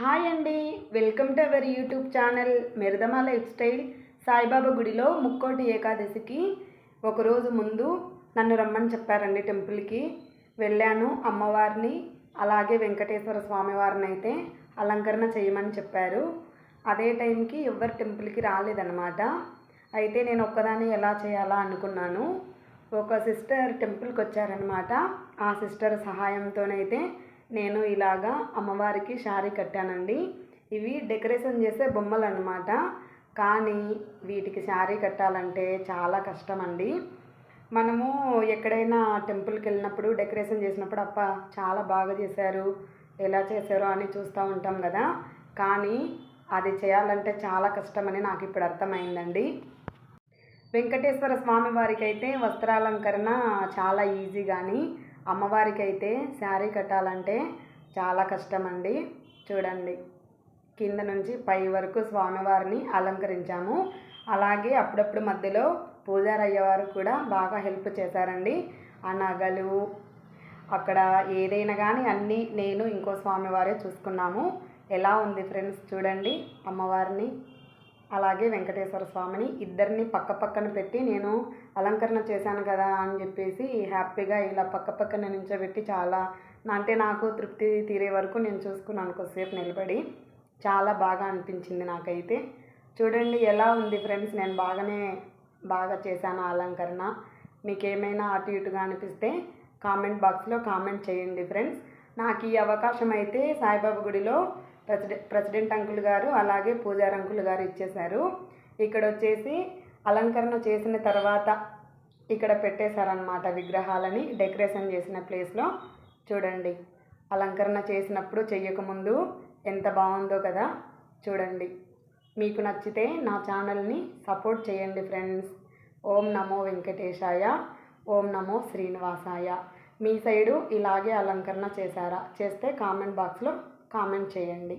Hi అండి welcome to our YouTube channel మిరదమా lifestyle. Saibaba గుడిలో ముక్కోటి ఏకాదశికి ఒకరోజు ముందు నన్ను రమ్మని చెప్పారండి టెంపుల్కి. వెళ్ళాను అమ్మవారిని అలాగే వెంకటేశ్వర స్వామివారిని అయితే అలంకరణ చేయమని చెప్పారు. అదే టైంకి ఎవరు టెంపుల్కి రాలేదన్నమాట. అయితే నేను ఒక్కదాన్ని ఎలా చేయాలా అనుకున్నాను. ఒక సిస్టర్ టెంపుల్కి వచ్చారనమాట ఆ సిస్టర్ సహాయంతోనైతే నేను ఇలాగా అమ్మవారికి శారీ కట్టానండి. ఇవి డెకరేషన్ చేసే బొమ్మలు అనమాట కానీ వీటికి శారీ కట్టాలంటే చాలా కష్టం అండి మనము ఎక్కడైనా టెంపుల్కి వెళ్ళినప్పుడు డెకరేషన్ చేసినప్పుడు అప్ప చాలా బాగా చేశారు ఎలా చేశారో అని చూస్తూ ఉంటాం కదా. కానీ అది చేయాలంటే చాలా కష్టమని నాకు ఇప్పుడు అర్థమైందండి. వెంకటేశ్వర స్వామి వారికి అయితే వస్త్రాలంకరణ చాలా ఈజీ కానీ అమ్మవారికి అయితే శారీ కట్టాలంటే చాలా కష్టం అండి చూడండి. కింద నుంచి పై వరకు స్వామివారిని అలంకరించాము. అలాగే అప్పుడప్పుడు మధ్యలో పూజారి అయ్యేవారు కూడా బాగా హెల్ప్ చేశారండి. ఆ నగలు అక్కడ ఏదైనా కానీ అన్నీ నేను ఇంకో స్వామివారే చూసుకున్నాము. ఎలా ఉంది ఫ్రెండ్స్ చూడండి అమ్మవారిని. అలాగే వెంకటేశ్వర స్వామిని ఇద్దరిని పక్క పక్కన పెట్టి నేను అలంకరణ చేశాను కదా అని చెప్పేసి హ్యాపీగా ఇలా పక్క పక్కన నించోబెట్టి చాలా అంటే నాకు తృప్తి తీరే వరకు నేను చూసుకున్నాను కొద్దిసేపు నిలబడి. చాలా బాగా అనిపించింది నాకైతే. చూడండి ఎలా ఉంది ఫ్రెండ్స్ నేను బాగానే బాగా చేశాను అలంకరణ. మీకు ఏమైనా అటు ఇటుగా అనిపిస్తే కామెంట్ బాక్స్లో కామెంట్ చేయండి ఫ్రెండ్స్. నాకు ఈ అవకాశం అయితే సాయిబాబా గుడిలో ప్రెసిడెంట్ ప్రెసిడెంట్ అంకుల్ గారు అలాగే పూజారి అంకుల్ గారు ఇచ్చేశారు. ఇక్కడ వచ్చేసి అలంకరణ చేసిన తర్వాత ఇక్కడ పెట్టేశారనమాట విగ్రహాలని డెకరేషన్ చేసిన ప్లేస్లో. చూడండి అలంకరణ చేసినప్పుడు చెయ్యకముందు ఎంత బాగుందో కదా. చూడండి మీకు నచ్చితే నా ఛానల్ని సపోర్ట్ చేయండి ఫ్రెండ్స్. ఓం నమో వెంకటేశాయ ఓం నమో శ్రీనివాసాయ. మీ సైడు ఇలాగే అలంకరణ చేశారా? చేస్తే కామెంట్ బాక్స్లో కామెంట్ చేయండి.